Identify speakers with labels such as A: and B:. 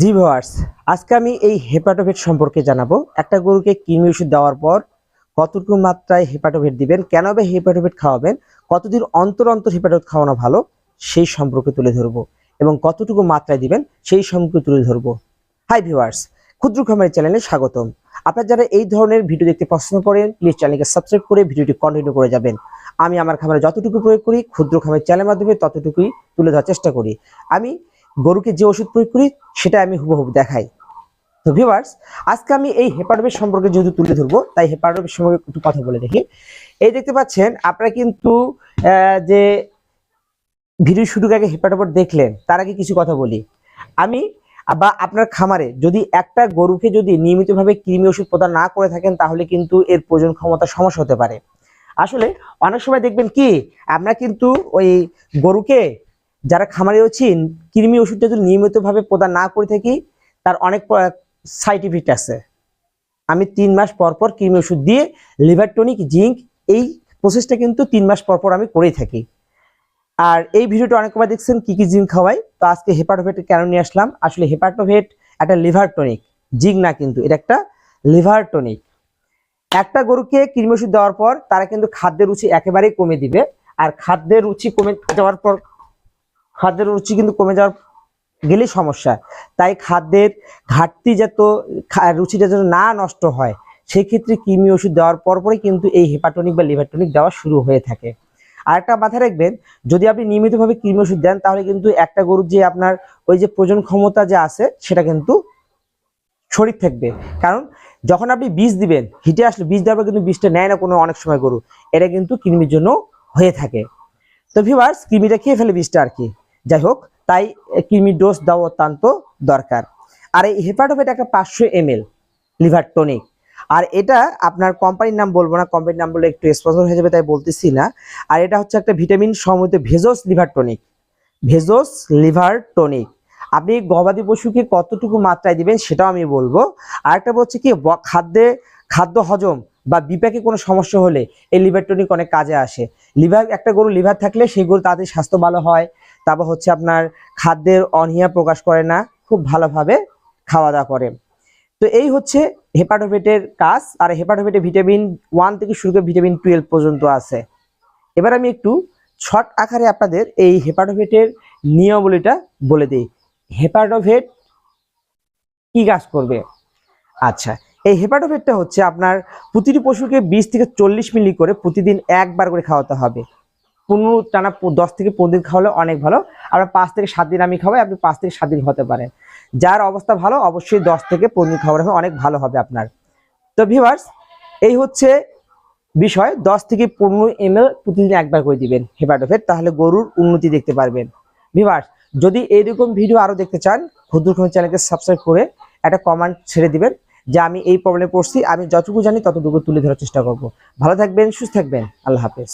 A: জি viewers, আজকে আমি এই হেপাটোভেট সম্পর্কে জানাব। একটা গরুকে কৃমি ওষুধ দেওয়ার পর কতটুকু মাত্রায় হেপাটোভেট দিবেন, কেন বা হেপাটোভেট খাওয়াবেন, কতদিন অন্তর অন্তর হেপাটোভেট খাওয়ানো ভালো, সেই সম্পর্কে তুলে ধরবো এবং কতটুকু মাত্রায় দিবেন, সেই সম্পর্কে তুলে ধরবো। হাই ভিউয়ার্স, ক্ষুদ্র খামারের চ্যানেলে স্বাগতম। আপনারা যারা এই ধরনের ভিডিও দেখতে পছন্দ করেন, প্লিজ চ্যানেলকে সাবস্ক্রাইব করে ভিডিওটি কন্টিনিউ করে যাবেন। আমি আমার খামারে যতটুকু প্রয়োগ করি, ক্ষুদ্র খামারের চ্যানেলের মাধ্যমে ততটুকুই তুলে ধরার চেষ্টা করি। আমি গরুকে যে ওষুধ প্রয়োগ করি সেটা আমি হুবহু দেখাই। তো ভিউয়ার্স আজকে আমি এই হেপাটোভেট সম্পর্কে যেহেতু তুলে ধরবো, তাই হেপাটোভেট সম্পর্কে একটু কথা বলে দেখি। এই দেখতে পাচ্ছেন, আপনারা কিন্তু যে ভিডিও শুরুর আগে হেপাটোভেট দেখলেন, তার আগে কিছু কথা বলি। আমি, বা আপনার খামারে যদি একটা গরুকে যদি নিয়মিতভাবে কৃমি ওষুধ প্রদান না করে থাকেন, তাহলে কিন্তু এর প্রয়োজন ক্ষমতা সমস্যা হতে পারে। আসলে অনেক সময় দেখবেন কি, আমরা কিন্তু ওই গরুকে যারা খামারে হচ্ছি কৃমি ওষুধটা যদি নিয়মিতভাবে প্রদান না করে থাকি, তার অনেক সাইড ইফেক্ট আছে। আমি তিন মাস পর পর কৃমি ওষুধ দিয়ে লিভার টনিক, জিঙ্ক, এই প্রসেসটা কিন্তু তিন মাস পর পর আমি করেই থাকি। আর এই ভিডিওটা অনেকবার দেখছেন কি কি জিঙ্ক খাওয়াই, তো আজকে হেপাটোভেট কেন নিয়ে আসলাম? আসলে হেপাটোভেট একটা লিভার টনিক, জিঙ্ক না কিন্তু, এটা একটা লিভার টনিক। একটা গরুকে কৃমি ওষুধ দেওয়ার পর তারা কিন্তু খাদ্যের রুচি একেবারেই কমে দিবে, আর খাদ্যের রুচি কমে যাওয়ার পর খাদ্যের রুচি কিন্তু কমে যাওয়ার গেলেই সমস্যা। তাই খাদ্যের ঘাটতি যত রুচিটা যেন না নষ্ট হয় সেই ক্ষেত্রে কৃমি ওষুধ দেওয়ার পর পরপরই কিন্তু এই হেপাটনিক বা লিভারটনিক দেওয়া শুরু হয়ে থাকে। আর একটা মাথায় রাখবেন, যদি আপনি নিয়মিতভাবে কৃমি ওষুধ দেন, তাহলে কিন্তু একটা গরুর যে আপনার ওই যে প্রজন ক্ষমতা যে আছে, সেটা কিন্তু শরীর থাকবে। কারণ যখন আপনি বীজ দিবেন, হিটে আসলে বীজ দেওয়ার পর কিন্তু বীজটা নেয় না কোনো অনেক সময় গরু, এটা কিন্তু কৃমির জন্য হয়ে থাকে। তো ভিভার্স কৃমিটা খেয়ে ফেলে বীজটা আর কি। যাই হোক তাই কৃমির ডোজ দেওয়া অত্যন্ত দরকার। আর এই হেপাটোভেট একটা পাঁচশো এম এল লিভার টনিক আর এটা আপনার কোম্পানির নাম বলব না কোম্পানির নাম বললে একটু স্পন্সর হয়ে যাবে, তাই বলতেছি না। আর এটা হচ্ছে একটা ভিটামিন সমৃদ্ধ ভেজোস লিভার টনিক ভেজোস লিভার টনিক আপনি গবাদি পশুকে কতটুকু মাত্রায় দিবেন সেটাও আমি বলব। আর একটা বলছে কি খাদ্যে, খাদ্য হজম বা বিপাকে কোনো সমস্যা হলে এই লিভার টনিক অনেক কাজে আসে। লিভার একটা গরু লিভার থাকলে সেই গরু তাদের স্বাস্থ্য ভালো হয়। তারপর হচ্ছে আপনার খাদ্যের অনীহা প্রকাশ করে না, খুব ভালোভাবে খাওয়া দাওয়া করে। তো এই হচ্ছে হেপাটোভেটের কাজ, আর হেপাটোভেটে ভিটামিন ওয়ান থেকে শুরু করে ভিটামিন টুয়েলভ পর্যন্ত আছে। এবার আমি একটু শর্ট আকারে আপনাদের এই হেপাটোভেটের নিয়মাবলীটা বলে দিই। হেপাটোভেট কি কাজ করবে? আচ্ছা এই হেপাটোভেটটা হচ্ছে আপনার প্রতিটি পশুকে বিশ থেকে চল্লিশ মিলি করে প্রতিদিন একবার করে খাওয়াতে হবে। পনেরো টানা দশ থেকে পনেরো দিন খাওয়ালে অনেক ভালো। আমরা পাঁচ থেকে সাত দিন আমি খাওয়াই, আপনি পাঁচ থেকে সাত দিন হতে পারেন যার অবস্থা ভালো, অবশ্যই দশ থেকে পনেরো দিন খাওয়ানো অনেক ভালো হবে আপনার। তো ভিভার্স এই হচ্ছে বিষয়। দশ থেকে পনেরো এম প্রতিদিন একবার করে দিবেন হেপাটোভেট তাহলে গরুর উন্নতি দেখতে পারবেন। ভিভার্স যদি এইরকম ভিডিও আরও দেখতে চান, ক্ষুদ্র ক্ষুদ্র চ্যানেলকে সাবস্ক্রাইব করে একটা কমেন্ট ছেড়ে দিবেন যে আমি এই প্রবলেমে পড়ছি, আমি যতটুকু জানি ততটুকু তুলে ধরার চেষ্টা করব। ভালো থাকবেন, সুস্থ থাকবেন। আল্লাহ হাফেজ।